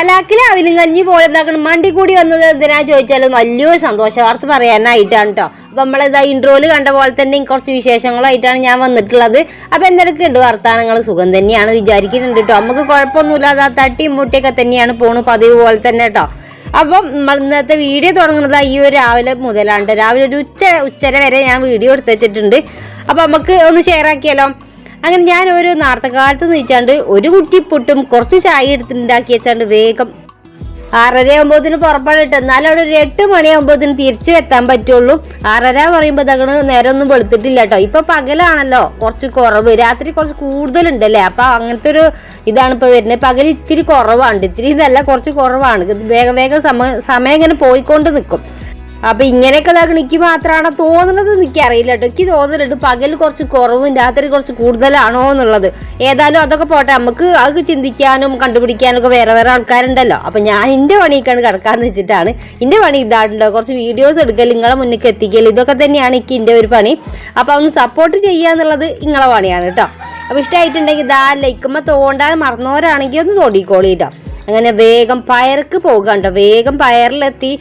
ഹലാക്കിലെ അവിലും കഞ്ഞി പോലെ മണ്ടി കൂടി വന്നത് എന്തിനാ ചോദിച്ചാൽ വലിയൊരു സന്തോഷ. വാർത്ത പറയാനായിട്ടാണ് കേട്ടോ അപ്പൊ നമ്മളിതാ ഇൻട്രോയിൽ കണ്ട പോലെ തന്നെ കുറച്ച് വിശേഷങ്ങളായിട്ടാണ് ഞാൻ വന്നിട്ടുള്ളത്. അപ്പൊ എന്തൊക്കെ ഉണ്ട്? വർത്താനങ്ങൾ സുഖം തന്നെയാണ് വിചാരിക്കുന്നുണ്ട് കേട്ടോ നമുക്ക് കുഴപ്പമൊന്നുമില്ലാതെ ആ തട്ടിയും മുട്ടിയൊക്കെ തന്നെയാണ് പോണു പതിവ് പോലെ തന്നെ കേട്ടോ അപ്പം നമ്മൾ ഇന്നത്തെ വീഡിയോ തുടങ്ങുന്നത് ഈ ഒരു രാവിലെ മുതലാണ് രാവിലെ ഒരു ഉച്ച ഉച്ചര വരെ ഞാൻ വീഡിയോ എടുത്ത് വെച്ചിട്ടുണ്ട്. അപ്പം നമുക്ക് ഒന്ന് ഷെയർ ആക്കിയാലോ? അങ്ങനെ ഞാൻ ഒരു നേരത്തെ കാലത്ത് നീച്ചാണ്ട് ഒരു കുട്ടി പുട്ടും കുറച്ച് ചായ എടുത്തുണ്ടാക്കി വെച്ചാണ്ട് വേഗം ആറര ആകുമ്പോഴത്തിന് പുറപ്പെടിട്ട് എന്നാലും അവിടെ ഒരു എട്ട് മണിയാകുമ്പോഴത്തിന് തിരിച്ചു എത്താൻ പറ്റുള്ളൂ. ആറര പറയുമ്പോൾ തകണ് നേരം ഒന്നും വെളുത്തിട്ടില്ല കേട്ടോ. ഇപ്പൊ പകലാണല്ലോ കുറച്ച് കുറവ്. രാത്രി കുറച്ച് കൂടുതലുണ്ടല്ലേ? അപ്പൊ അങ്ങനത്തെ ഒരു ഇതാണ് ഇപ്പൊ വരുന്നത്. പകൽ ഇത്തിരി കുറവാണ്. ഇത്തിരി ഇതല്ല കുറച്ച് കുറവാണ്. വേഗം വേഗം സമയം സമയം ഇങ്ങനെ പോയിക്കൊണ്ട് നിൽക്കും അപ്പൊ ഇങ്ങനെയൊക്കെ നിക്ക് മാത്രമാണ് തോന്നുന്നത് എനിക്ക് അറിയില്ല കേട്ടോ. എനിക്ക് തോന്നുന്നുണ്ട് പകൽ കുറച്ച് കുറവും രാത്രി കുറച്ച് കൂടുതലാണോ എന്നുള്ളത്. ഏതായാലും അതൊക്കെ പോട്ടെ നമുക്ക് അത് ചിന്തിക്കാനും കണ്ടുപിടിക്കാനും ഒക്കെ വേറെ വേറെ ആൾക്കാരുണ്ടല്ലോ. അപ്പൊ ഞാൻ എന്റെ പണിയൊക്കെയാണ് കിടക്കാന്ന് വെച്ചിട്ടാണ് എന്റെ പണി ഇതാണല്ലോ കുറച്ച് വീഡിയോസ് എടുക്കൽ നിങ്ങളെ മുന്നിൽ എത്തിക്കൽ ഇതൊക്കെ തന്നെയാണ് എനിക്ക് എന്റെ ഒരു പണി. അപ്പൊ ഒന്ന് സപ്പോർട്ട് ചെയ്യുക എന്നുള്ളത് നിങ്ങളെ പണിയാണ് കേട്ടോ. അപ്പൊ ഇഷ്ടമായിട്ടുണ്ടെങ്കിൽ ഇതാ ലൈക്കുമ്പോൾ തോണ്ടാൻ മറന്നവരാണെങ്കിൽ ഒന്ന് തോണ്ടിക്കോളി കേട്ടോ. അങ്ങനെ വേഗം പയർക്ക് പോകാണ്ടോ വേഗം പയറിലെത്തി.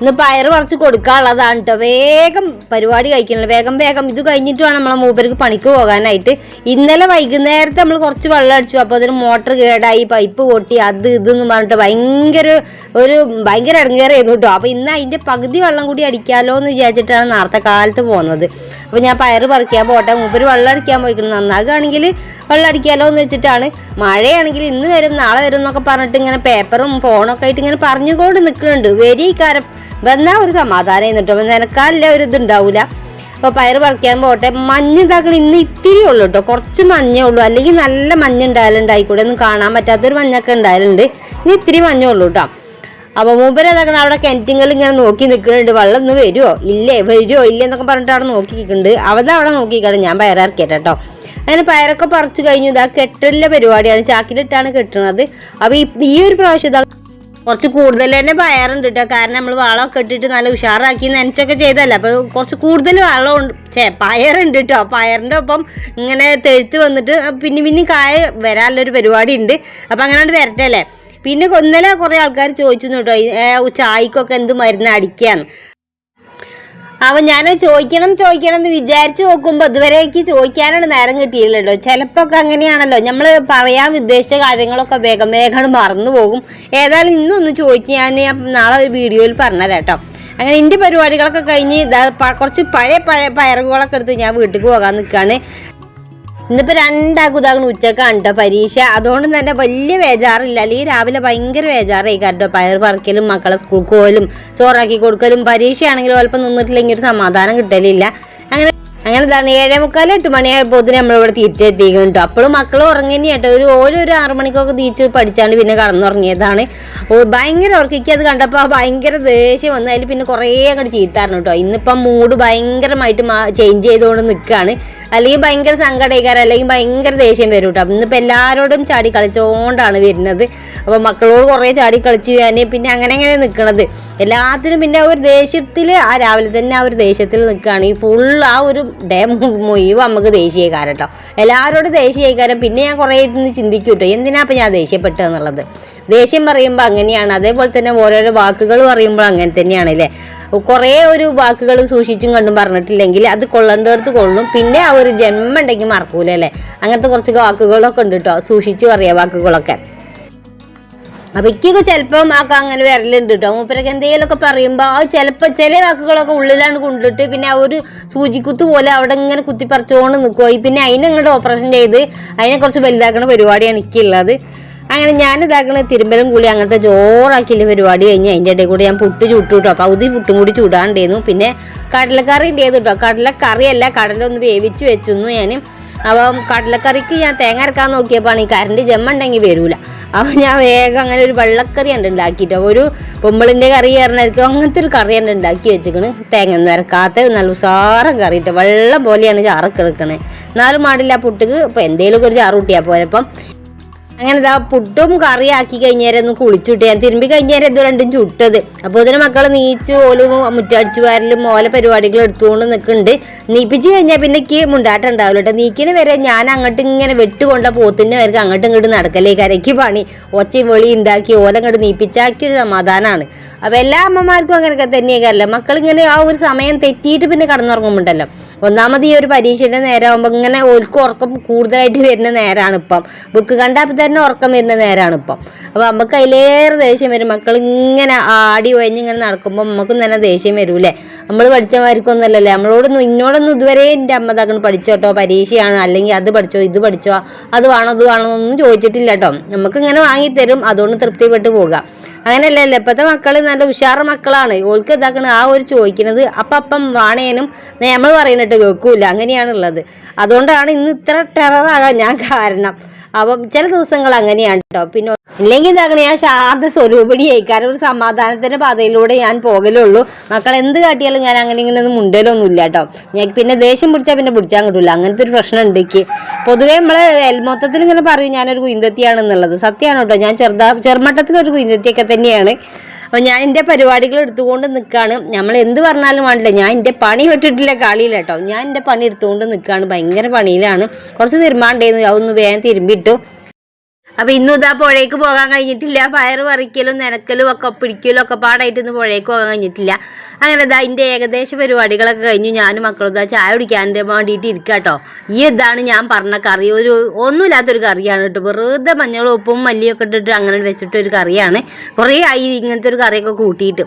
ഇന്ന് പയറ് പറിച്ച് കൊടുക്കാനുള്ളതാണ് കേട്ടോ വേഗം പരിപാടി കഴിക്കണല്ലോ. വേഗം വേഗം ഇത് കഴിഞ്ഞിട്ട് വേണം നമ്മളെ മൂപ്പർക്ക് പണിക്ക് പോകാനായിട്ട്. ഇന്നലെ വൈകുന്നേരത്തെ നമ്മൾ കുറച്ച് വെള്ളം അടിച്ചു. അപ്പോൾ അതിന് മോട്ടർ കേടായി പൈപ്പ് പൊട്ടി അത് ഇതെന്ന് പറഞ്ഞിട്ട് ഭയങ്കര ഒരു ഭയങ്കര ഇടങ്ങേറായിരുന്നു കേട്ടോ അപ്പോൾ ഇന്ന് അതിന്റെ പകുതി വെള്ളം കൂടി അടിക്കാമല്ലോ എന്ന് വിചാരിച്ചിട്ടാണ് നേരത്തെ കാലത്ത് പോകുന്നത് അപ്പോൾ ഞാൻ പയറ് പറിക്കാൻ പോട്ടെ. മൂപ്പര് വെള്ളം അടിക്കാൻ പോയിക്കണം. നന്നാകുകയാണെങ്കിൽ വെള്ളം അടിക്കാമല്ലോ എന്ന് വെച്ചിട്ടാണ്. മഴയാണെങ്കിൽ ഇന്ന് വരും നാളെ വരും എന്നൊക്കെ പറഞ്ഞിട്ട് ഇങ്ങനെ പേപ്പറും ഫോണൊക്കെ ആയിട്ട് ഇങ്ങനെ പറഞ്ഞുകൊണ്ട് നിൽക്കുന്നുണ്ട് വരിക്കാരം വന്നാൽ ഒരു സമാധാനം എന്നിട്ടോ. അപ്പം നിനക്കാലില്ല ഒരു ഇതുണ്ടാവില്ല അപ്പോൾ പയറ് പറിക്കാൻ പോട്ടെ. മഞ്ഞ് ഉണ്ടാക്കണം ഇന്ന് ഇത്തിരി ഉള്ളൂ കേട്ടോ കുറച്ച് മഞ്ഞേ ഉള്ളൂ. അല്ലെങ്കിൽ നല്ല മഞ്ഞ് ഉണ്ടായാലുണ്ടായിക്കൂടെ ഒന്നും കാണാൻ പറ്റാത്തൊരു മഞ്ഞൊക്കെ ഉണ്ടായാലുണ്ട്. ഇനി ഇത്തിരി മഞ്ഞേ ഉള്ളൂ കേട്ടോ അപ്പോൾ മൂപ്പര് അതാക്കണം അവിടെ കിണറ്റിങ്ങൾ ഇങ്ങനെ നോക്കി നിൽക്കുന്നുണ്ട്. വെള്ളം ഒന്ന് വരുമോ ഇല്ലേ? വരുമോ ഇല്ലേ എന്നൊക്കെ പറഞ്ഞിട്ട് അവിടെ നോക്കി നിൽക്കുന്നുണ്ട് അവിടെ അവിടെ നോക്കി ഞാൻ പയറിറക്കിയിട്ട് കേട്ടോ അങ്ങനെ പയറൊക്കെ പറിച്ചു കഴിഞ്ഞു. ഇതാ കെട്ടലിലെ പരിപാടിയാണ്. ചാക്കിലിട്ടാണ് കെട്ടുന്നത് അപ്പോൾ ഈ ഒരു പ്രാവശ്യം ഇതാ കുറച്ച് കൂടുതൽ തന്നെ പയറുണ്ട് കേട്ടോ കാരണം നമ്മൾ വളമൊക്കെ ഇട്ടിട്ട് നല്ല ഉഷാറാക്കി നനച്ചൊക്കെ ചെയ്തല്ല അപ്പോൾ കുറച്ച് കൂടുതൽ വളമുണ്ട്. ചേ പയറുണ്ട് കേട്ടോ പയറിന്റെ ഒപ്പം ഇങ്ങനെ തെഴുത്ത് വന്നിട്ട് പിന്നെ പിന്നെ കായ വരാനുള്ളൊരു പരിപാടി ഉണ്ട് അപ്പോൾ അങ്ങനെ വരട്ടെ അല്ലേ? പിന്നെ ഇന്നലെ കുറേ ആൾക്കാർ ചോദിച്ചു കേട്ടോ ചായക്കൊക്കെ എന്ത് മരുന്ന് അടിക്കാന്ന്. അവൻ ഞാൻ ചോദിക്കണം ചോദിക്കണം എന്ന് വിചാരിച്ചു നോക്കുമ്പോൾ ഇതുവരേക്ക് ചോദിക്കാനാണ് നേരം കിട്ടിയില്ലല്ലോ. ചിലപ്പോൾ ഒക്കെ അങ്ങനെയാണല്ലോ. നമ്മൾ പറയാൻ ഉദ്ദേശിച്ച കാര്യങ്ങളൊക്കെ വേഗം വേഗം മറന്നു പോകും. ഏതായാലും ഇന്നൊന്ന് ചോദിച്ച് ഞാൻ നാളെ ഒരു വീഡിയോയിൽ പറഞ്ഞുതരാം കേട്ടോ. അങ്ങനെ എന്റെ പരിപാടികളൊക്കെ കഴിഞ്ഞ് കുറച്ച് പഴയ പഴയ പയറുകളൊക്കെ എടുത്ത് ഞാൻ വീട്ടിൽ പോകാൻ നിൽക്കുകയാണ് ഇന്നിപ്പോൾ രണ്ടാക്കുതാകണം ഉച്ചക്കാണ് കേട്ടോ പരീക്ഷ. അതുകൊണ്ട് തന്നെ വലിയ വേജാറില്ല അല്ലെങ്കിൽ രാവിലെ ഭയങ്കര വേജാറായി കേട്ടോ പയർ പറിക്കലും മക്കളെ സ്കൂൾക്ക് പോകലും ചോറാക്കി കൊടുക്കലും. പരീക്ഷയാണെങ്കിലും ചിലപ്പോൾ നിന്നിട്ടില്ലെങ്കിൽ ഒരു സമാധാനം കിട്ടലില്ല. അങ്ങനെ അങ്ങനെ ഇതാണ് ഏഴേ മുക്കാൽ എട്ട് മണിയായപ്പോൾ നമ്മളിവിടെ തിരിച്ചെത്തിക്കണം കേട്ടോ അപ്പോഴും മക്കൾ ഉറങ്ങി കേട്ടോ ഒരു ഓരോ ഒരു ആറു മണിക്കൊക്കെ തിരിച്ച് പഠിച്ചാണ്ട് പിന്നെ കടന്നുറങ്ങിയതാണ്. ഭയങ്കര ഉറക്കിക്ക് അത് കണ്ടപ്പോൾ ഭയങ്കര ദേഷ്യം വന്നു അതിൽ പിന്നെ കുറേ അങ്ങോട്ട് ചീത്തായിരുന്നു കേട്ടോ ഇന്നിപ്പം മൂഡ് ഭയങ്കരമായിട്ട് ചേഞ്ച് ചെയ്തുകൊണ്ട് നിൽക്കുകയാണ് അല്ലെങ്കിൽ ഭയങ്കര സങ്കടയിക്കാരം അല്ലെങ്കിൽ ഭയങ്കര ദേഷ്യം വരും കേട്ടോ ഇന്നിപ്പോൾ എല്ലാവരോടും ചാടി കളിച്ചുകൊണ്ടാണ് വരുന്നത്. അപ്പോൾ മക്കളോട് കുറേ ചാടി കളിച്ച് ഞാൻ പിന്നെ അങ്ങനെ അങ്ങനെ നിൽക്കണത് എല്ലാത്തിനും പിന്നെ ഒരു ദേഷ്യത്തിൽ ആ രാവിലെ തന്നെ ആ ഒരു ദേഷ്യത്തിൽ നിൽക്കുകയാണ് ഈ ഫുൾ ആ ഒരു ഡേ മുഴുവൻ നമുക്ക് ദേഷ്യക്കാരം കേട്ടോ എല്ലാവരോടും ദേഷ്യക്കാരം പിന്നെ ഞാൻ കുറേ ഇരുന്ന് ചിന്തിക്കും കേട്ടോ എന്തിനാ അപ്പം ഞാൻ ദേഷ്യപ്പെട്ടതെന്നുള്ളത് ദേഷ്യം പറയുമ്പോൾ അങ്ങനെയാണ്. അതേപോലെ തന്നെ ഓരോരോ വാക്കുകൾ പറയുമ്പോൾ അങ്ങനെ തന്നെയാണ് അല്ലേ കുറേ ഒരു വാക്കുകൾ സൂക്ഷിച്ചും കണ്ടും പറഞ്ഞിട്ടില്ലെങ്കിൽ അത് കൊള്ളേണ്ടടുത്ത് കൊള്ളും. പിന്നെ ആ ഒരു ജന്മം ഉണ്ടെങ്കിൽ മറക്കൂലല്ലേ അങ്ങനത്തെ കുറച്ച് വാക്കുകളൊക്കെ ഉണ്ട് കേട്ടോ സൂക്ഷിച്ച് പറയുക വാക്കുകളൊക്കെ. അപ്പൊ ഇക്കൊക്കെ ചിലപ്പം ആ അങ്ങനെ വരലുണ്ട് കേട്ടോ മൂപ്പരൊക്കെ എന്തെങ്കിലുമൊക്കെ പറയുമ്പോൾ ആ ചിലപ്പോൾ ചില വാക്കുകളൊക്കെ ഉള്ളിലാണ് കൊണ്ടിട്ട് പിന്നെ ആ ഒരു സൂചിക്കുത്ത് പോലെ അവിടെ ഇങ്ങനെ കുത്തിപ്പറിച്ചുകൊണ്ട് നിൽക്കുമായി പിന്നെ അതിനെ അങ്ങോട്ട് ഓപ്പറേഷൻ ചെയ്ത് അതിനെ കുറച്ച് വലുതാക്കുന്ന പരിപാടിയാണ് എനിക്കുള്ളത് അങ്ങനെ ഞാൻ ഇതാക്കണ തിരുമ്പലും കൂടി അങ്ങനത്തെ ജോറാക്കിയില്ല പരിപാടി കഴിഞ്ഞ് അതിന്റെ ഇടയിൽ കൂടി ഞാൻ പുട്ട് ചുട്ടു കേട്ടോ പകുതി പുട്ടും കൂടി ചൂടാണ്ടായിരുന്നു പിന്നെ കടലക്കറി ഉണ്ടായിരുന്നു കേട്ടോ കടലക്കറിയല്ല കടല ഒന്ന് വേവിച്ച് വെച്ചു ഞാൻ അപ്പം കടലക്കറിക്ക് ഞാൻ തേങ്ങ അരക്കാൻ നോക്കിയപ്പോൾ ഈ കറണ്ട് ജമ്മുണ്ടെങ്കിൽ വരൂല. അപ്പം ഞാൻ വേഗം അങ്ങനെ ഒരു വെള്ളക്കറി ഉണ്ട് ഉണ്ടാക്കിയിട്ട് ഒരു പൊമ്പിളിന്റെ കറി പറഞ്ഞായിരിക്കും അങ്ങനത്തെ ഒരു കറി ഉണ്ട് ഉണ്ടാക്കി വെച്ചിക്കണ് തേങ്ങ ഒന്നും ഇറക്കാത്ത നല്ല ഉസാറ കറിയിട്ട് വെള്ളം പോലെയാണ് ചാറൊക്കെ എടുക്കണേ. എന്നാലും മാടില്ല പുട്ടുക്ക് ഇപ്പം എന്തെങ്കിലുമൊക്കെ ഒരു ചാറ് കൂട്ടിയാൽ പോരപ്പം അങ്ങനെ ഇതാ പുട്ടും കറി ആക്കി കഴിഞ്ഞേരം കുളിച്ചുട്ട്. ഞാൻ തിരുമ്പി കഴിഞ്ഞേരം ഇത് രണ്ടും ചുട്ടത്. അപ്പോൾ ഇതിന് മക്കൾ നീച്ചു ഓലും മുറ്റടിച്ചു വാരലും ഓല പരിപാടികൾ എടുത്തുകൊണ്ട് നിൽക്കുന്നുണ്ട്. നീപ്പിച്ച് കഴിഞ്ഞാൽ പിന്നെ കീ മുണ്ടാട്ടം ഉണ്ടാവില്ല കേട്ടോ. നീക്കിന് വരെ ഞാൻ അങ്ങോട്ട് ഇങ്ങനെ വെട്ടുകൊണ്ട പോത്തിന്റെ അവർക്ക് അങ്ങോട്ടും ഇങ്ങോട്ട് നടക്കലേ കരയ്ക്ക് പണി. ഒച്ച വെളി ഉണ്ടാക്കി ഓല അങ്ങോട്ട് നീപ്പിച്ചാക്കിയൊരു സമാധാനമാണ് അപ്പോൾ എല്ലാ അമ്മമാർക്കും അങ്ങനെയൊക്കെ തന്നെയൊക്കെയല്ല? മക്കൾ ഇങ്ങനെ ആ ഒരു സമയം തെറ്റിയിട്ട് പിന്നെ കടന്നുറങ്ങുമ്പോണ്ടല്ലോ. ഒന്നാമത് ഈ ഒരു പരീക്ഷയുടെ നേരമാകുമ്പോൾ ഇങ്ങനെ ഓൽക്ക് ഉറക്കം കൂടുതലായിട്ട് വരുന്ന നേരമാണ് ഇപ്പം. ബുക്ക് കണ്ടാൽ തന്നെ ഉറക്കം വരുന്ന നേരമാണ് ഇപ്പം. അപ്പോൾ നമുക്ക് അതിലേറെ ദേഷ്യം വരും. മക്കൾ ഇങ്ങനെ ആടി ഒഴിഞ്ഞ് ഇങ്ങനെ നടക്കുമ്പോൾ നമുക്കും തന്നെ ദേഷ്യം വരൂലേ നമ്മൾ പഠിച്ചമാർക്കൊന്നുമല്ലല്ലേ നമ്മളോടൊന്നും ഇന്നോടൊന്നും ഇതുവരെ എന്റെ അമ്മ തകണ് പഠിച്ചോട്ടോ പരീക്ഷയാണ്. അല്ലെങ്കിൽ അത് പഠിച്ചോ ഇത് പഠിച്ചോ? അത് വേണോ ഇത് വേണോ എന്നൊന്നും ചോദിച്ചിട്ടില്ല കേട്ടോ നമുക്ക് ഇങ്ങനെ വാങ്ങിത്തരും. അതുകൊണ്ട് തൃപ്തിപ്പെട്ട് പോകാം അങ്ങനെയല്ലല്ലോ. ഇപ്പോഴത്തെ മക്കൾ നല്ല ഉഷാറ് മക്കളാണ്. ഓൾക്ക് ഇതാക്കണ ആ ഒരു ചോദിക്കുന്നത് അപ്പം അപ്പം വാണേനും നമ്മൾ പറയുന്നിട്ട് കേൾക്കൂല. അങ്ങനെയാണുള്ളത്. അതുകൊണ്ടാണ് ഇന്ന് ഇത്ര ടെററാകാൻ ഞാൻ കാരണം. അപ്പം ചില ദിവസങ്ങൾ അങ്ങനെയാണ് കേട്ടോ പിന്നെ ഇല്ലെങ്കിൽ ഇതാക്കണ ഞാൻ ശാന്ത സ്വരൂപിണിയായി. കാരണം ഒരു സമാധാനത്തിന്റെ പാതയിലൂടെ ഞാൻ പോകലുള്ളൂ. മക്കൾ എന്ത് കാട്ടിയാലും ഞാൻ അങ്ങനെ ഇങ്ങനെ ഒന്നും മുണ്ടലൊന്നും ഇല്ല കേട്ടോ ഞാൻ പിന്നെ ദേഷ്യം പിടിച്ചാൽ പിന്നെ പിടിച്ചാൽ കിട്ടില്ല അങ്ങനത്തെ ഒരു പ്രശ്നം ഉണ്ട് എനിക്ക്. പൊതുവേ നമ്മൾ മൊത്തത്തിൽ ഇങ്ങനെ പറയും ഞാനൊരു കുയിന്തത്തിയാണെന്നുള്ളത് സത്യമാണ് കേട്ടോ ഞാൻ ചെറുതാ ചെറുമട്ടത്തിലൊരു കുയിന്തത്തിയൊക്കെ തന്നെയാണ്. അപ്പോൾ ഞാൻ എന്റെ പരിപാടികൾ എടുത്തുകൊണ്ട് നിൽക്കുകയാണ് നമ്മൾ എന്ത് പറഞ്ഞാലും വേണ്ടില്ല. ഞാൻ എന്റെ പണി വിട്ടിട്ടില്ല കളിയില്ല കേട്ടോ. ഞാൻ എന്റെ പണി എടുത്തുകൊണ്ട് നിൽക്കുകയാണ് ഭയങ്കര പണിയിലാണ്. കുറച്ച് തിരുമാണ്ടേന്ന് അതൊന്ന് വേഗം തിരുമ്പിട്ടു അപ്പൊ ഇന്നും ഇതാ പുഴയ്ക്ക് പോകാൻ കഴിഞ്ഞിട്ടില്ല. പയറ് പറിക്കലും നനക്കലും ഒക്കെ പിടിക്കലും ഒക്കെ പാടായിട്ട് ഇന്ന് പുഴയ്ക്ക് പോകാൻ കഴിഞ്ഞിട്ടില്ല. അങ്ങനെ ഇതാ അതിന്റെ ഏകദേശ പരിപാടികളൊക്കെ കഴിഞ്ഞു. ഞാനും മക്കളും ഇതാ ചായ കുടിക്കാൻ വേണ്ടിയിട്ട് ഇരിക്കുക കേട്ടോ ഈ ഇതാണ് ഞാൻ പറഞ്ഞ കറി. ഒരു ഒന്നുമില്ലാത്തൊരു കറിയാണ് കേട്ടോ. വെറുതെ മഞ്ഞളും ഉപ്പും മല്ലിയൊക്കെ ഇട്ടിട്ട് അങ്ങനെ വെച്ചിട്ട് ഒരു കറിയാണ്. കുറേ ആയി ഇങ്ങനത്തെ ഒരു കറിയൊക്കെ കൂട്ടിയിട്ട്.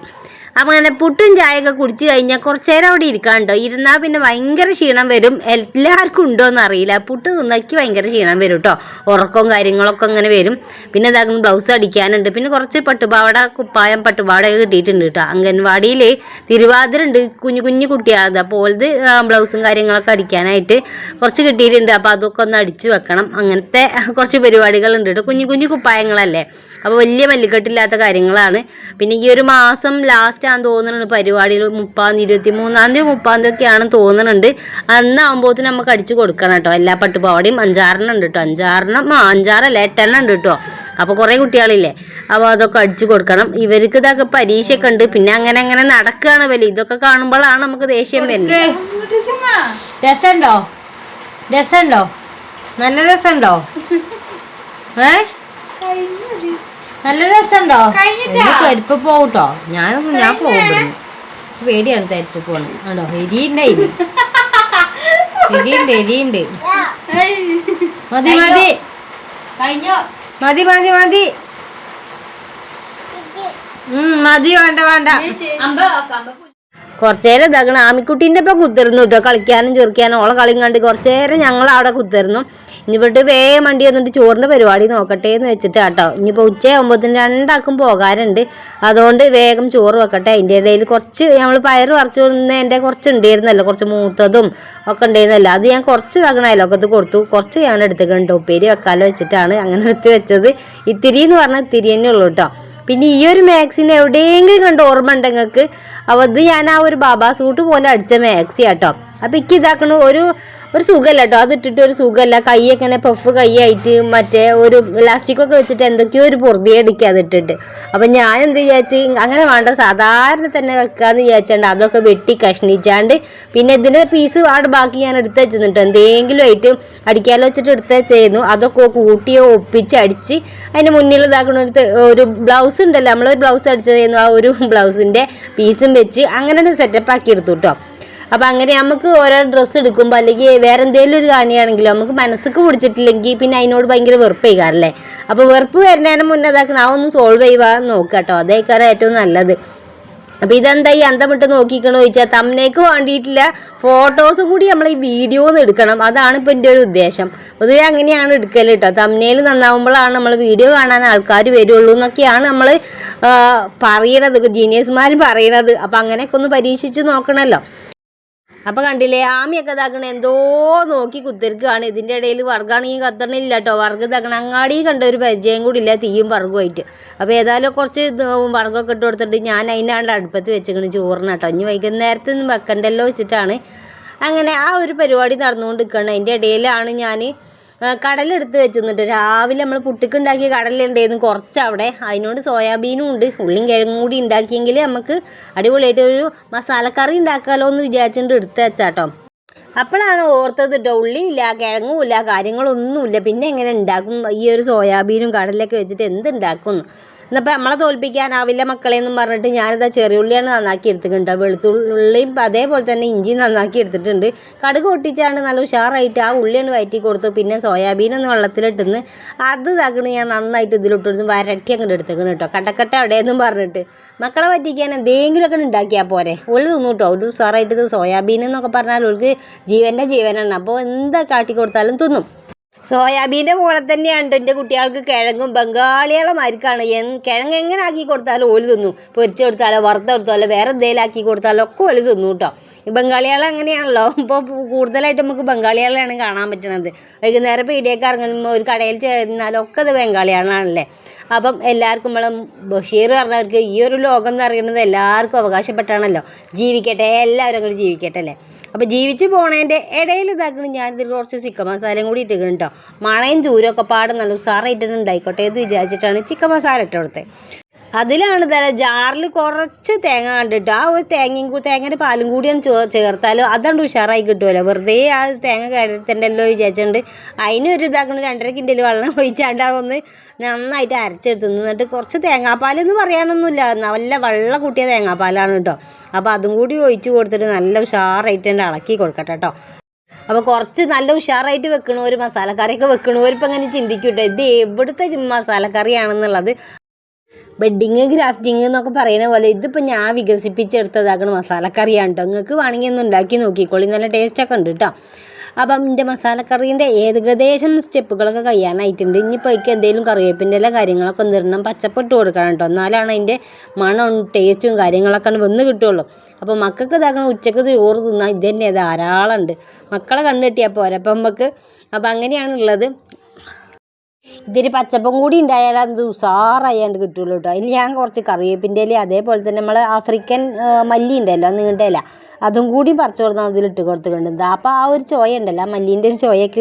അങ്ങനെ പുട്ടും ചായയൊക്കെ കുടിച്ച് കഴിഞ്ഞാൽ കുറച്ച് നേരം അവിടെ ഇരിക്കാൻ കേട്ടോ ഇരുന്നാൽ പിന്നെ ഭയങ്കര ക്ഷീണം വരും. എല്ലാവർക്കും ഉണ്ടോ എന്ന് അറിയില്ല പുട്ട് തിന്നാക്കി ഭയങ്കര ക്ഷീണം വരും കേട്ടോ ഉറക്കവും കാര്യങ്ങളൊക്കെ അങ്ങനെ വരും. പിന്നെ ഇതാകും ബ്ലൗസ് അടിക്കാനുണ്ട്. പിന്നെ കുറച്ച് പട്ടുപാവട കുപ്പായം പട്ടുപാവടയൊക്കെ കിട്ടിയിട്ടുണ്ട് കേട്ടോ അംഗൻവാടിയിൽ തിരുവാതിര ഉണ്ട് കുഞ്ഞു കുഞ്ഞു കുട്ടിയാണ് അപ്പോൾ ഇത് ബ്ലൗസും കാര്യങ്ങളൊക്കെ അടിക്കാനായിട്ട് കുറച്ച് കിട്ടിയിട്ടുണ്ട്. അപ്പോൾ അതൊക്കെ ഒന്ന് അടിച്ചു വെക്കണം. അങ്ങനത്തെ കുറച്ച് പരിപാടികളുണ്ട് കേട്ടോ കുഞ്ഞു കുഞ്ഞു കുപ്പായങ്ങളല്ലേ. അപ്പോൾ വലിയ മല്ലിക്കെട്ടില്ലാത്ത കാര്യങ്ങളാണ്. പിന്നെ ഈ ഒരു മാസം ലാസ്റ്റ് ആണെന്ന് തോന്നുന്നുണ്ട് പരിപാടികൾ മുപ്പാം ഇരുപത്തി മൂന്നാം തീയതി മുപ്പാം തീയതി ഒക്കെയാണ് തോന്നുന്നുണ്ട്. അന്നാകുമ്പോഴത്തേന് നമുക്ക് അടിച്ചു കൊടുക്കണം കേട്ടോ. എല്ലാ പട്ടുപാവാടയും അഞ്ചാറെണ്ണം ഉണ്ട് കേട്ടോ. അഞ്ചാറെണ്ണം ആ അഞ്ചാറല്ല എട്ടെണ്ണം ഉണ്ട് കേട്ടോ. അപ്പോൾ കുറേ കുട്ടികളില്ലേ? അപ്പോൾ അതൊക്കെ അടിച്ചു കൊടുക്കണം. ഇവർക്ക് ഇതൊക്കെ പരീക്ഷയൊക്കെ ഉണ്ട്. പിന്നെ അങ്ങനെ അങ്ങനെ നടക്കുകയാണ് വലിയ ഇതൊക്കെ കാണുമ്പോഴാണ് നമുക്ക് ദേഷ്യം വരുന്നത്. രസമുണ്ടോ? രസമുണ്ടോ? നല്ല രസമുണ്ടോ? ഏ? നല്ല രസമുണ്ടോ പരിപ്പ് പോകട്ടോ ഞാൻ ഞാൻ പോകും പേടിയാണ് തരിപ്പ് പോണ് ആണോ എരിയുണ്ടായി എരിയുണ്ട് എരിയുണ്ട്. മതി മതി. മതി മതി മതി. മതി വേണ്ട വേണ്ട. കുറച്ചേരം ഇതാക്കണം. ആമിക്കുട്ടീന്റെ ഒപ്പം കുത്തിരുന്നു കേട്ടോ കളിക്കാനും ചെറുക്കാനും. ഓളെ കളിയും കണ്ട് കുറച്ചേരം ഞങ്ങൾ അവിടെ കുത്തിരുന്നു. ഇനിയിപ്പോട്ട് വേഗം വണ്ടി വന്നിട്ട് ചോറിന്റെ പരിപാടി നോക്കട്ടെ എന്ന് വെച്ചിട്ട് കേട്ടോ ഇനിയിപ്പോൾ ഉച്ചയാകുമ്പോഴത്തേന് രണ്ടാക്കും പോകാറുണ്ട് അതുകൊണ്ട് വേഗം ചോറ് വെക്കട്ടെ. അതിന്റെ ഇടയിൽ കുറച്ച് നമ്മൾ പയറ് പറിച്ചു കൊടുക്കുന്നതിന്റെ കുറച്ച് ഉണ്ടായിരുന്നല്ലോ. കുറച്ച് മൂത്തതും ഒക്കെ ഉണ്ടായിരുന്നല്ലോ. അത് ഞാൻ കുറച്ച് തകണ അയലൊക്കത്ത് കൊടുത്തു. കുറച്ച് ഞാൻ എടുത്തേക്കുണ്ട് ഉപ്പേരി വെക്കാലോ വെച്ചിട്ടാണ് അങ്ങനെ എടുത്ത് വെച്ചത്. ഇത്തിരി എന്ന് പറഞ്ഞാൽ ഇത്തിരി തന്നെ ഉള്ളൂ കേട്ടോ പിന്നെ ഈ ഒരു മാക്സിന് എവിടെയെങ്കിലും കണ്ട് ഓർമ്മ ഉണ്ട് നിങ്ങൾക്ക്? അപ്പോൾ ഇത് ഞാൻ ആ ഒരു ബാബാ സൂട്ട് പോലെ അടിച്ച മാക്സി കേട്ടോ അപ്പോൾ ഇതാക്കണ ഒരു ഒരു സുഖമല്ല കേട്ടോ. അത് ഇട്ടിട്ട് ഒരു സുഖമല്ല. കൈയൊക്കെ ഇങ്ങനെ പഫ് കൈയായിട്ട് മറ്റേ ഒരു ഇലാസ്റ്റിക്കൊക്കെ വെച്ചിട്ട് എന്തൊക്കെയോ ഒരു പൊറുതിയെ അടിക്കുക അത് ഇട്ടിട്ട്. അപ്പം ഞാൻ എന്ത് വിചാരിച്ച്? അങ്ങനെ വേണ്ട. സാധാരണ തന്നെ വെക്കാന്ന് വിചാരിച്ചാണ്ട് അതൊക്കെ വെട്ടി കഷ്ണിച്ചാണ്ട് പിന്നെ ഇതിന്റെ പീസ് പാട് ബാക്കി ഞാൻ എടുത്ത് വെച്ചിട്ടുണ്ട് എന്തെങ്കിലും ആയിട്ട് അടിക്കാലോ വെച്ചിട്ട് എടുത്ത് വെച്ചായിരുന്നു. അതൊക്കെ കൂട്ടി ഒപ്പിച്ച് അടിച്ച് അതിന്റെ മുന്നിൽ ഇതാക്കണ ഒരു ബ്ലൗസ് ഉണ്ടല്ലോ. നമ്മളൊരു ബ്ലൗസ് അടിച്ചതായിരുന്നു. ആ ഒരു ബ്ലൗസിന്റെ പീസും വെച്ച് അങ്ങനെ സെറ്റപ്പ് ആക്കി എടുത്തു കേട്ടോ. അപ്പം അങ്ങനെ നമുക്ക് ഓരോ ഡ്രസ്സ് എടുക്കുമ്പോൾ അല്ലെങ്കിൽ വേറെ എന്തെങ്കിലും ഒരു കാണിയാണെങ്കിലും നമുക്ക് മനസ്സിക്ക് പിടിച്ചിട്ടില്ലെങ്കിൽ പിന്നെ അതിനോട് ഭയങ്കര വെറുപ്പ് ചെയ്യാറല്ലേ അപ്പോൾ വെറുപ്പ് വരുന്നതിന് മുന്നേ അതാക്കണം ആ ഒന്ന് സോൾവ് ചെയ്യുക നോക്കുക കേട്ടോ. അതേക്കാരം ഏറ്റവും നല്ലത്. അപ്പോൾ ഇതെന്താ ഈ അന്തം വിട്ട് നോക്കിക്കണോ ചോദിച്ചാൽ തമ്മിലേക്ക് വേണ്ടിയിട്ടില്ല ഫോട്ടോസും കൂടി നമ്മൾ ഈ വീഡിയോന്ന് എടുക്കണം. അതാണ് ഇപ്പോൾ എന്റെ ഒരു ഉദ്ദേശം. പൊതുവെ അങ്ങനെയാണ് എടുക്കൽ കേട്ടോ. തമ്മിൽ നന്നാവുമ്പോഴാണ് നമ്മൾ വീഡിയോ കാണാൻ ആൾക്കാർ വരുള്ളൂ എന്നൊക്കെയാണ് നമ്മൾ പറയണത്. ജീനിയസ്മാരും പറയണത്. അപ്പം അങ്ങനെയൊക്കെ ഒന്ന് പരീക്ഷിച്ച് നോക്കണമല്ലോ അപ്പൊ കണ്ടില്ലേ ആമിയൊക്കെ ഇതാക്കണ എന്തോ നോക്കി കുത്തിരിക്കുകയാണ്. ഇതിന്റെ ഇടയിൽ വർഗാണെങ്കിൽ കത്തണില്ല കേട്ടോ വർഗ ഇതാക്കണം അങ്ങാടി കണ്ട ഒരു പരിചയം കൂടി ഇല്ല തീയും വർഗമായിട്ട് അപ്പോൾ ഏതായാലും കുറച്ച് വർഗമൊക്കെ ഇട്ട് കൊടുത്തിട്ട് ഞാൻ അതിനാണ്ട് അടുപ്പത്ത് വെച്ചിക്കണ് ചോറിന് കേട്ടോ ഇനി വൈകുന്നേരത്തൊന്നും വെക്കണ്ടല്ലോ വെച്ചിട്ടാണ്. അങ്ങനെ ആ ഒരു പരിപാടി നടന്നുകൊണ്ട് നിൽക്കണം അതിന്റെ ഇടയിലാണ് ഞാൻ കടലെടുത്ത് വെച്ചിരുന്നിട്ട് രാവിലെ നമ്മൾ പുട്ടിക്ക് ഉണ്ടാക്കിയ കടലുണ്ടായിരുന്നു കുറച്ച് അവിടെ അതിനോട് സോയാബീനും ഉണ്ട്. ഉള്ളിയും കിഴങ്ങും കൂടി ഉണ്ടാക്കിയെങ്കിൽ നമുക്ക് അടിപൊളിയായിട്ട് ഒരു മസാലക്കറി ഉണ്ടാക്കാമല്ലോ എന്ന് വിചാരിച്ചിട്ട് എടുത്ത് വെച്ചാട്ടോ. അപ്പോഴാണ് ഓർത്തത് കേട്ടോ ഉള്ളിയില്ല കിഴങ്ങും ഇല്ല കാര്യങ്ങളൊന്നുമില്ല. പിന്നെ എങ്ങനെ ഉണ്ടാക്കും? ഈ ഒരു സോയാബീനും കടലൊക്കെ വെച്ചിട്ട് എന്ത് ഉണ്ടാക്കും എന്നപ്പോൾ നമ്മളെ തോൽപ്പിക്കാനാവില്ല മക്കളെ എന്നും പറഞ്ഞിട്ട് ഞാനിതാ ചെറിയുള്ളിയാണ് നന്നാക്കി എടുത്തിട്ടുണ്ട്. വെളുത്തുള്ളിയും അതേപോലെ തന്നെ ഇഞ്ചി നന്നാക്കി എടുത്തിട്ടുണ്ട്. കടുക് പൊട്ടിച്ചാണ്ട് നല്ല ഉഷാറായിട്ട് ആ ഉള്ളിയാണ് വയറ്റി കൊടുത്തു. പിന്നെ സോയാബീനൊന്ന് വെള്ളത്തിലിട്ടുന്ന് അത് ഇതാക്കണ് ഞാൻ നന്നായിട്ട് ഇതിലിട്ടൊന്ന് വരട്ടി അങ്ങോട്ട് എടുത്തേക്കണം കേട്ടോ. കട്ടക്കട്ട എവിടെയെന്നും പറഞ്ഞിട്ട്. മക്കളെ പറ്റിക്കാൻ എന്തെങ്കിലുമൊക്കെ ഉണ്ടാക്കിയാൽ പോരെ. ഒരു തിന്നു കേട്ടോ. ഒരു ഉഷാറായിട്ട് ഇത് സോയാബീൻ എന്നൊക്കെ പറഞ്ഞാൽ അവർക്ക് ജീവന്റെ ജീവനാണ്. അപ്പോൾ എന്താ കാട്ടി കൊടുത്താലും തിന്നും. സോയാബീന്റെ പോലെ തന്നെയാണ് എന്റെ കുട്ടികൾക്ക് കിഴങ്ങും ബംഗാളികളെ മാതിരിക്കാണ് എൻ കിഴങ്ങ് എങ്ങനെ ആക്കി കൊടുത്താലും ഓൽ തിന്നു. പൊരിച്ച് കൊടുത്താലോ വറുത്ത് കൊടുത്താലോ വേറെ എന്തെങ്കിലും ആക്കി കൊടുത്താലോ ഒക്കെ ഓൽ തിന്നു കേട്ടോ. ഈ ബംഗാളികളെ അങ്ങനെയാണല്ലോ. ഇപ്പോൾ കൂടുതലായിട്ട് നമുക്ക് ബംഗാളികളെയാണ് കാണാൻ പറ്റണത്. വൈകുന്നേരം പീടിയൊക്കെ ഇറങ്ങുമ്പോൾ ഒരു കടയിൽ ചേരുന്നാലും ഒക്കെ അത് ബംഗാളികളാണല്ലേ. അപ്പം എല്ലാവർക്കും നമ്മൾ ബഷീർ പറഞ്ഞവർക്ക് ഈ ഒരു ലോകം എന്ന് പറയുന്നത് എല്ലാവർക്കും അവകാശപ്പെട്ടാണല്ലോ. ജീവിക്കട്ടെ എല്ലാവരും അങ്ങോട്ട് ജീവിക്കട്ടെ അല്ലേ? അപ്പോൾ ജീവിച്ച് പോണേന്റെ ഇടയിൽ ഇതാക്കണം. ഞാനിതിൽ കുറച്ച് ചിക്കൻ മസാലയും കൂടി ഇട്ടിക്കണം കേട്ടോ മഴയും ചൂരൊക്കെ പാടും നല്ല ഉസാറായിട്ട് ഉണ്ടായിക്കോട്ടെ എന്ന് വിചാരിച്ചിട്ടാണ് ചിക്കൻ മസാല ഇട്ട് കൊടുത്തത് അതിലാണ് തന്നെ ജാറിൽ കുറച്ച് തേങ്ങ കണ്ടിട്ട് ആ ഒരു തേങ്ങയും തേങ്ങയുടെ പാലും കൂടിയാണ് ചോ ചേർത്താലോ അതുകൊണ്ട് ഉഷാറായി കിട്ടുമല്ലോ. വെറുതെ ആ തേങ്ങ കേടത്തണ്ടല്ലോ വിചാരിച്ചുകൊണ്ട് അതിനൊരു ഇതാക്കണം രണ്ടര കിൻഡിൽ വെള്ളം ഒഴിച്ചാണ്ട് അതൊന്ന് നന്നായിട്ട് അരച്ചെടുത്ത് എന്നിട്ട് കുറച്ച് തേങ്ങാപ്പാലെന്ന് പറയാനൊന്നുമില്ല. നല്ല വെള്ളം കൂട്ടിയ തേങ്ങാപ്പാലാണ് കേട്ടോ. അപ്പോൾ അതും കൂടി ഒഴിച്ച് കൊടുത്തിട്ട് നല്ല ഉഷാറായിട്ട് തന്നെ ഇളക്കി കൊടുക്കട്ടെ കേട്ടോ. അപ്പോൾ കുറച്ച് നല്ല ഉഷാറായിട്ട് വെക്കണവർ മസാലക്കറിയൊക്കെ വെക്കണവർ ഇപ്പം അങ്ങനെ ഇത് എവിടുത്തെ മസാലക്കറിയാണെന്നുള്ളത്. ബെഡിങ് ഗ്രാഫ്റ്റിങ് എന്നൊക്കെ പറയുന്ന പോലെ ഇതിപ്പോൾ ഞാൻ വികസിപ്പിച്ചെടുത്തതാകണം മസാലക്കറിയാണ് കേട്ടോ നിങ്ങൾക്ക് വേണമെങ്കിൽ ഒന്ന് ഉണ്ടാക്കി നോക്കിക്കോളി. നല്ല ടേസ്റ്റൊക്കെ ഉണ്ട് കേട്ടോ അപ്പം എന്റെ മസാലക്കറീന്റെ ഏകദേശം സ്റ്റെപ്പുകളൊക്കെ കഴിയാനായിട്ടുണ്ട്. ഇനിയിപ്പോൾ എനിക്ക് എന്തെങ്കിലും കറിവേപ്പിന്റെ എല്ലാ കാര്യങ്ങളൊക്കെ ഒന്ന് ഇടണം പച്ചപ്പിട്ട് കൊടുക്കണം കേട്ടോ എന്നാലാണ് അതിന്റെ മണവും ടേസ്റ്റും കാര്യങ്ങളൊക്കെ വന്ന് കിട്ടുള്ളൂ. അപ്പോൾ മക്കൾക്ക് ഇതാക്കണം ഉച്ചയ്ക്ക് ചോറ് തിന്നാൽ ഇത് തന്നെ ധാരാളം ഉണ്ട്. മക്കളെ കണ്ടു കിട്ടിയാൽ പോരാ. നമുക്ക് അപ്പം അങ്ങനെയാണുള്ളത്. ഇതൊരു പച്ചപ്പം കൂടി ഉണ്ടായാൽ അത് ഉസാറായാണ്ട് കിട്ടുള്ളൂ കേട്ടോ അതിൽ ഞാൻ കുറച്ച് കറിവേപ്പിന്റെ ഇല അതേപോലെ തന്നെ നമ്മൾ ആഫ്രിക്കൻ മല്ലി ഉണ്ടല്ലോ നീണ്ട ഇല. അതും കൂടി പറിച്ചു കൊടുത്താൽ അതിലിട്ട് കൊടുത്തിട്ടുണ്ട്. അപ്പോൾ ആ ഒരു ചോയ ഉണ്ടല്ലോ ആ മല്ലീന്റെ ഒരു ചോയൊക്കെ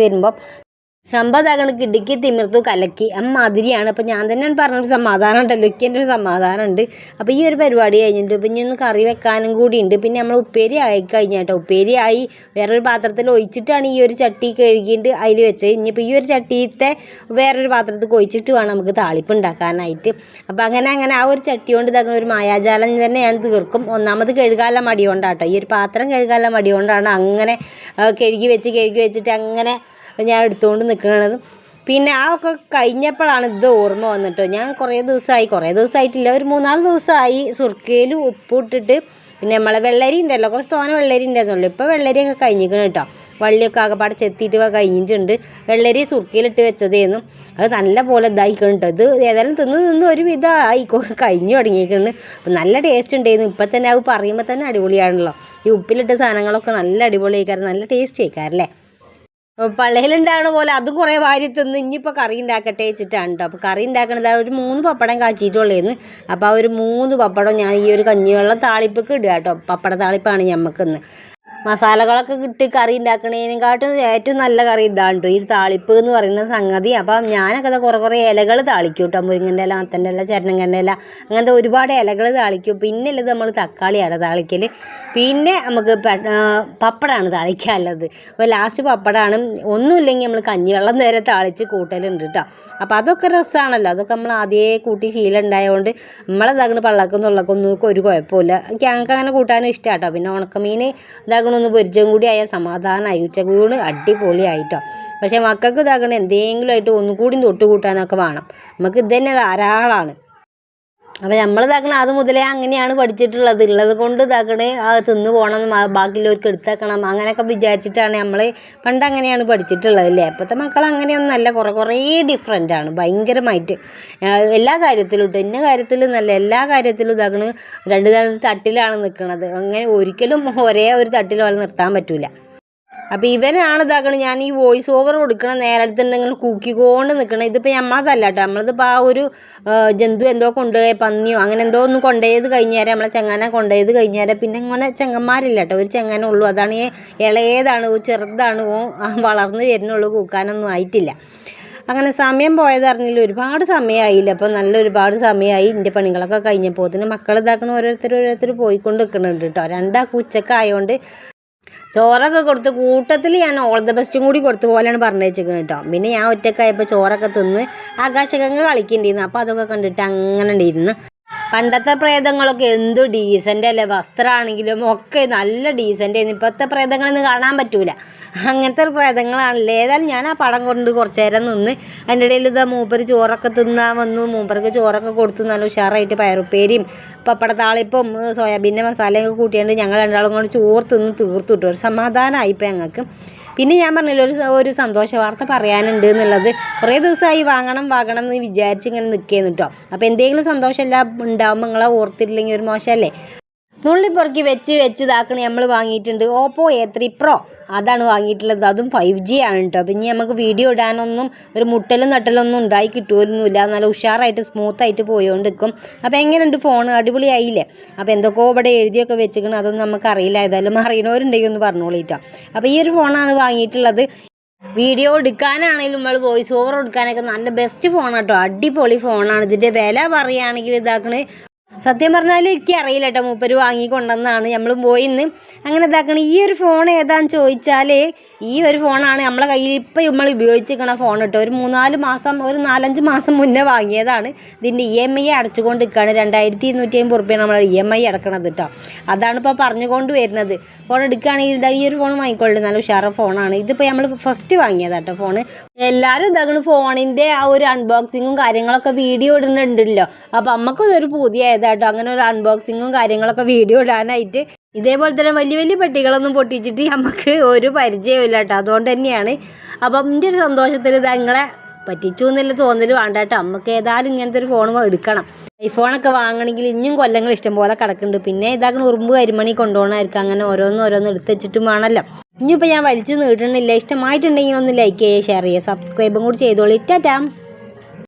വരുമ്പോൾ സമ്പതാകണം കിടുക്കി തിമിർത്തു കലക്കി. അമ്മാതിരിയാണ്. അപ്പോൾ ഞാൻ തന്നെ പറഞ്ഞൊരു സമാധാനം ഉണ്ടല്ലോ എനിക്ക് എന്റെ ഒരു സമാധാനം ഉണ്ട് അപ്പോൾ ഈ ഒരു പരിപാടി കഴിഞ്ഞിട്ട് പിന്നെ ഒന്ന് കറി വെക്കാനും കൂടി ഉണ്ട്. പിന്നെ നമ്മൾ ഉപ്പേരി ആയി കഴിഞ്ഞാട്ടോ ഉപ്പേരി ആയി വേറൊരു പാത്രത്തിൽ ഒഴിച്ചിട്ടാണ് ഈ ഒരു ചട്ടി കഴുകിയിട്ട് അതിൽ വെച്ചത്. ഇനിയിപ്പോൾ ഈ ഒരു ചട്ടിയത്തെ വേറൊരു പാത്രത്തിൽ ഒഴിച്ചിട്ട് വേണം നമുക്ക് താളിപ്പ് ഉണ്ടാക്കാനായിട്ട്. അപ്പോൾ അങ്ങനെ അങ്ങനെ ആ ഒരു ചട്ടി കൊണ്ട് ഇതാക്കുന്ന ഒരു മായാജാലം തന്നെ ഞാൻ തീർക്കും. ഒന്നാമത് കഴുകാല മടി കൊണ്ടാട്ടോ. ഈ ഒരു പാത്രം കഴുകാല മടി കൊണ്ടാണ് അങ്ങനെ കഴുകി വെച്ച് കഴുകി വെച്ചിട്ട് അങ്ങനെ ഞാൻ എടുത്തുകൊണ്ട് നിൽക്കണത്. പിന്നെ ആ ഒക്കെ കഴിഞ്ഞപ്പോഴാണ് ഇത് ഓർമ്മ വന്നിട്ട്. ഞാൻ കുറേ ദിവസമായി കുറേ ദിവസമായിട്ടില്ല. ഒരു മൂന്നാൽ ദിവസമായി സുർക്കയിൽ ഉപ്പിട്ടിട്ട് പിന്നെ നമ്മളെ വെള്ളരി ഉണ്ടല്ലോ കുറച്ച് തോന വെള്ളരി ഉണ്ടായിരുന്നുള്ളൂ ഇപ്പോൾ വെള്ളരിയൊക്കെ കഴിഞ്ഞിരിക്കണം കേട്ടോ. വള്ളിയൊക്കെ ആകെപ്പാടെ ചെത്തിയിട്ട് കഴിഞ്ഞിട്ടുണ്ട്. വെള്ളരി സുർക്കയിലിട്ട് വെച്ചതേന്നു. അത് നല്ല പോലെ ഇതായിക്കണം കേട്ടോ. ഇത് ഏതായാലും തിന്ന് തിന്ന് ഒരു വിധമായി കഴിഞ്ഞു തുടങ്ങിയിരിക്കുന്നു അപ്പം നല്ല ടേസ്റ്റ് ഉണ്ടായിരുന്നു. ഇപ്പം തന്നെ അത് പറയുമ്പോൾ തന്നെ അടിപൊളിയാണല്ലോ. ഈ ഉപ്പിലിട്ട സാധനങ്ങളൊക്കെ നല്ല അടിപൊളിയായിക്കാരം. നല്ല ടേസ്റ്റ് ആയിക്കാരല്ലേ? പള്ളയിലുണ്ടാകണ പോലെ അതും കുറേ വാരി തിന്ന് ഇനിയിപ്പോൾ കറി ഉണ്ടാക്കട്ടെ വെച്ചിട്ടാണ് കേട്ടോ അപ്പോൾ കറി ഉണ്ടാക്കണത് ആ ഒരു മൂന്ന് പപ്പടം കാച്ചിട്ടുള്ളേന്ന്. അപ്പോൾ ആ ഒരു മൂന്ന് പപ്പടം ഞാൻ ഈ ഒരു കഞ്ഞിവെള്ളം താളിപ്പൊക്കെ ഇടുക കേട്ടോ. പപ്പട താളിപ്പാണ് ഞമ്മക്കിന്ന്. മസാലകളൊക്കെ കിട്ടി കറി ഉണ്ടാക്കണേനെക്കാട്ടും ഏറ്റവും നല്ല കറി ഇതാണ് ഈ താളിപ്പ് എന്ന് പറയുന്ന സംഗതി. അപ്പം ഞാനൊക്കെ അത് കുറേ കുറേ ഇലകൾ താളിക്കും കേട്ടോ മുരിങ്ങന്റെ ഇല മത്തന്റെ ഇല ചരണങ്ങന്റെ ഇല അങ്ങനത്തെ ഒരുപാട് ഇലകൾ താളിക്കും. പിന്നെ ഉള്ളത് നമ്മൾ തക്കാളിയാണ് താളിക്കൽ പിന്നെ നമുക്ക് പപ്പടമാണ് താളിക്കാനുള്ളത്. അപ്പോൾ ലാസ്റ്റ് പപ്പടമാണ് ഒന്നുമില്ലെങ്കിൽ നമ്മൾ കഞ്ഞിവെള്ളം നേരെ താളിച്ച് കൂട്ടലുണ്ട് കേട്ടോ അപ്പോൾ അതൊക്കെ രസമാണല്ലോ അതൊക്കെ നമ്മൾ ആദ്യമേ കൂട്ടി ശീലം ഉണ്ടായതുകൊണ്ട് നമ്മളതാകണ പള്ളക്കും തുള്ളക്കൊന്നും ഒരു കുഴപ്പമില്ല ഞങ്ങൾക്ക് അങ്ങനെ കൂട്ടാനും ഇഷ്ടമാണ് കേട്ടോ പിന്നെ ഉണക്കമീൻ ഇതാകണമൊന്ന് പരിചയം കൂടി ആയാൽ സമാധാനമായി ഉച്ചകൂട് അടിപൊളിയായിട്ടോ. പക്ഷേ മക്കൾക്ക് ഇതാക്കണ എന്തെങ്കിലും ആയിട്ട് ഒന്നുകൂടി തൊട്ട് കൂട്ടാനൊക്കെ വേണം. നമുക്ക് ഇത് തന്നെ ധാരാളമാണ് അപ്പോൾ നമ്മൾ ഇതാക്കണ അത് മുതലേ അങ്ങനെയാണ് പഠിച്ചിട്ടുള്ളത്. ഉള്ളത് കൊണ്ട് ഇതാക്കണേ ആ തിന്നു പോകണം ബാക്കിയുള്ളവർക്ക് എടുത്തേക്കണം അങ്ങനെയൊക്കെ വിചാരിച്ചിട്ടാണ് നമ്മൾ പണ്ട് അങ്ങനെയാണ് പഠിച്ചിട്ടുള്ളത് അല്ലേ? ഇപ്പോഴത്തെ മക്കൾ അങ്ങനെയൊന്നുമല്ല. കുറേ കുറേ ആണ്. ഭയങ്കരമായിട്ട്. എല്ലാ കാര്യത്തിലും ഇട്ട് ഇന്ന കാര്യത്തിലും നല്ല എല്ലാ കാര്യത്തിലും ഇതാക്കണ്. രണ്ട് തട്ടിലാണ് നിൽക്കുന്നത് അങ്ങനെ ഒരിക്കലും ഒരേ ഒരു തട്ടിൽ പോലെ നിർത്താൻ പറ്റില്ല അപ്പോൾ ഇവനാണ് ഇതാക്കണത്. ഞാൻ ഈ വോയിസ് ഓവർ കൊടുക്കണ നേരത്തുണ്ടെങ്കിൽ കൂക്കിക്കൊണ്ട് നിൽക്കണം ഇതിപ്പോൾ നമ്മളതല്ല കേട്ടോ. നമ്മളിതിപ്പോൾ ആ ഒരു ജന്തു എന്തോ കൊണ്ടുപോയ പന്നിയോ അങ്ങനെ എന്തോ ഒന്ന് കൊണ്ടുപോയത് കഴിഞ്ഞാൽ നമ്മളെ ചെങ്ങാനെ കൊണ്ടുപോയത് കഴിഞ്ഞാൽ പിന്നെ ഇങ്ങനെ ചെങ്ങന്മാരില്ല കേട്ടോ. ഒരു ചെങ്ങാനേ ഉള്ളൂ. അതാണ് ഈ ഇളയതാണ് ചെറുതാണ് വളർന്ന് വരുന്നുള്ളൂ. കൂക്കാനൊന്നും ആയിട്ടില്ല. അങ്ങനെ സമയം പോയതറിഞ്ഞില്ല ഒരുപാട് സമയമായില്ല അപ്പോൾ നല്ല ഒരുപാട് സമയമായി എന്റെ പണികളൊക്കെ കഴിഞ്ഞപ്പോൾ തന്നെ മക്കൾ ഇതാക്കണ ഓരോരുത്തർ ഓരോരുത്തർ പോയിക്കൊണ്ട് നിൽക്കുന്നുണ്ട് കേട്ടോ. രണ്ടാൾക്ക് ഉച്ചക്കായതുകൊണ്ട് ചോറൊക്കെ കൊടുത്ത് കൂട്ടത്തിൽ ഞാൻ ഓൾ ദ ബെസ്റ്റും കൂടി കൊടുത്ത പോലെയാണ് പറഞ്ഞു വെച്ചേക്കുന്നത് കേട്ടോ. പിന്നെ ഞാൻ ഒറ്റക്കായപ്പോൾ ചോറൊക്കെ തിന്ന് ആകാശഗംഗ കളിക്കേണ്ടിയിരുന്നു അപ്പോൾ അതൊക്കെ കണ്ടിട്ട് അങ്ങനെ ഉണ്ടായിരുന്നു. പണ്ടത്തെ പ്രേതങ്ങളൊക്കെ എന്തു ഡീസന്റ് അല്ലേ? വസ്ത്രമാണെങ്കിലും ഒക്കെ നല്ല ഡീസന്റ് ആയിരുന്നു. ഇപ്പോഴത്തെ പ്രേതങ്ങളൊന്നും കാണാൻ പറ്റൂല. അങ്ങനത്തെ ഒരു പ്രേതങ്ങളാണല്ലേ. ഏതായാലും ഞാൻ ആ പടം കൊണ്ട് കുറച്ച് നേരം നിന്ന് അതിന്റെ ഇടയിൽ ഇതാ മൂപ്പര് ചോറൊക്കെ തിന്നാൻ വന്നു. മൂപ്പർക്ക് ചോറൊക്കെ കൊടുത്തു. നല്ല ഉഷാറായിട്ട് പയറുപ്പേരിയും പപ്പടത്താളിപ്പം താളിപ്പും സോയാബീന്റെ മസാലയൊക്കെ കൂട്ടിയാണ്ട് ഞങ്ങൾ രണ്ടാളും കൂടി ചോറ് തിന്ന് തീർത്തു കിട്ടും ഒരു സമാധാനമായിപ്പോൾ ഞങ്ങൾക്ക്. പിന്നെ ഞാൻ പറഞ്ഞില്ല ഒരു ഒരു സന്തോഷ വാർത്ത പറയാനുണ്ട് എന്നുള്ളത്. കുറേ ദിവസമായി വാങ്ങണം വാങ്ങണം എന്ന് വിചാരിച്ച് ഇങ്ങനെ നിൽക്കുകയെന്ന് കേട്ടോ അപ്പോൾ എന്തെങ്കിലും സന്തോഷമെല്ലാം ഉണ്ടാകുമ്പോൾ നിങ്ങളെ ഓർത്തിട്ടില്ലെങ്കിൽ ഒരു മോശമല്ലേ? നുള്ളിപ്പുറക്കി വെച്ച് വെച്ച് ഇതാക്കണ നമ്മൾ വാങ്ങിയിട്ടുണ്ട്. ഓപ്പോ എ ത്രീ പ്രോ അതാണ് വാങ്ങിയിട്ടുള്ളത്. അതും ഫൈവ് ജി ആണ് കേട്ടോ അപ്പം ഇനി നമുക്ക് വീഡിയോ ഇടാനൊന്നും ഒരു മുട്ടലും നട്ടലൊന്നും ഉണ്ടായി കിട്ടുമൊന്നുമില്ല നല്ല ഉഷാറായിട്ട് സ്മൂത്തായിട്ട് പോയോണ്ടിരിക്കും. അപ്പോൾ എങ്ങനെയുണ്ട് ഫോൺ അടിപൊളിയായില്ലേ? അപ്പോൾ എന്തൊക്കെയോ ഇവിടെ എഴുതിയൊക്കെ വെച്ചിരിക്കണം. അതൊന്നും നമുക്ക് അറിയില്ല ഏതായാലും അറിയണവരുണ്ടെങ്കിൽ ഒന്ന് പറഞ്ഞോളിട്ടോ അപ്പോൾ ഈ ഒരു ഫോണാണ് വാങ്ങിയിട്ടുള്ളത്. വീഡിയോ എടുക്കാനാണെങ്കിലും നമ്മൾ വോയിസ് ഓവർ കൊടുക്കാനൊക്കെ നല്ല ബെസ്റ്റ് ഫോണാണ് കേട്ടോ അടിപൊളി ഫോണാണ് ഇതിന്റെ വില പറയുകയാണെങ്കിൽ ഇതാക്കണേ സത്യം പറഞ്ഞാൽ എനിക്ക് അറിയില്ല കേട്ടോ മൂപ്പര് വാങ്ങിക്കൊണ്ടെന്നാണ് നമ്മൾ പോയി ഇന്ന്. അങ്ങനെ ഇതാക്കണ. ഈ ഒരു ഫോൺ ഏതാന്ന് ചോദിച്ചാൽ ഈ ഒരു ഫോണാണ് നമ്മളെ കയ്യിൽ ഇപ്പം നമ്മൾ ഉപയോഗിച്ചിരിക്കണ ഫോൺ കേട്ടോ ഒരു മൂന്നാൽ മാസം ഒരു നാലഞ്ച് മാസം മുന്നേ വാങ്ങിയതാണ്. ഇതിന്റെ ഇ എം ഐ അടച്ചുകൊണ്ട് നിൽക്കുകയാണ് രണ്ടായിരത്തി ഇരുന്നൂറ്റി അമ്പത് റുപ്യാണ് നമ്മൾ ഇ എം ഐ അടക്കണത് കേട്ടോ അതാണ് ഇപ്പോൾ പറഞ്ഞുകൊണ്ട് വരുന്നത്. ഫോൺ എടുക്കുകയാണെങ്കിൽ ഇതാ ഈ ഒരു ഫോൺ വാങ്ങിക്കൊള്ളു. നല്ല ഉഷാറ ഫോണാണ് ഇതിപ്പോൾ നമ്മൾ ഫസ്റ്റ് വാങ്ങിയതാട്ടോ ഫോണ് എല്ലാവരും ഇതാകണം ഫോണിന്റെ ആ ഒരു അൺബോക്സിങ്ങും കാര്യങ്ങളൊക്കെ വീഡിയോ ഇടുന്നുണ്ടല്ലോ. അപ്പോൾ നമുക്കും ഇതൊരു പുതിയതാട്ടോ അങ്ങനെ ഒരു അൺബോക്സിങ്ങും കാര്യങ്ങളൊക്കെ വീഡിയോ ഇടാനായിട്ട് ഇതേപോലെ തന്നെ വലിയ വലിയ പെട്ടികളൊന്നും പൊട്ടിച്ചിട്ട് നമുക്ക് ഒരു പരിചയമില്ല കേട്ടോ അതുകൊണ്ട് തന്നെയാണ്. അപ്പം എന്റെ ഒരു സന്തോഷത്തിൽ ഇത് നിങ്ങളെ പറ്റിച്ചു എന്നുള്ള തോന്നൽ വേണ്ട കേട്ടോ നമുക്ക് ഏതായാലും ഇങ്ങനത്തെ ഒരു ഫോൺ എടുക്കണം. ഐഫോണൊക്കെ വാങ്ങണമെങ്കിൽ ഇനിയും കൊല്ലങ്ങൾ ഇഷ്ടംപോലെ കിടക്കുന്നുണ്ട്. പിന്നെ ഇതാക്കണം ഉറുമ്പ് കരിമണി കൊണ്ടുപോകണമായിരിക്കും. അങ്ങനെ ഓരോന്ന് ഓരോന്ന് എടുത്ത് വെച്ചിട്ടും വേണമല്ലോ. ഇനിയിപ്പോൾ ഞാൻ വലിച്ചു നീട്ടണില്ല. ഇഷ്ടമായിട്ടുണ്ടെങ്കിൽ ഒന്ന് ലൈക്ക് ചെയ്യുക ഷെയർ ചെയ്യുക സബ്സ്ക്രൈബും കൂടി ചെയ്തോളൂ. ടാറ്റാം.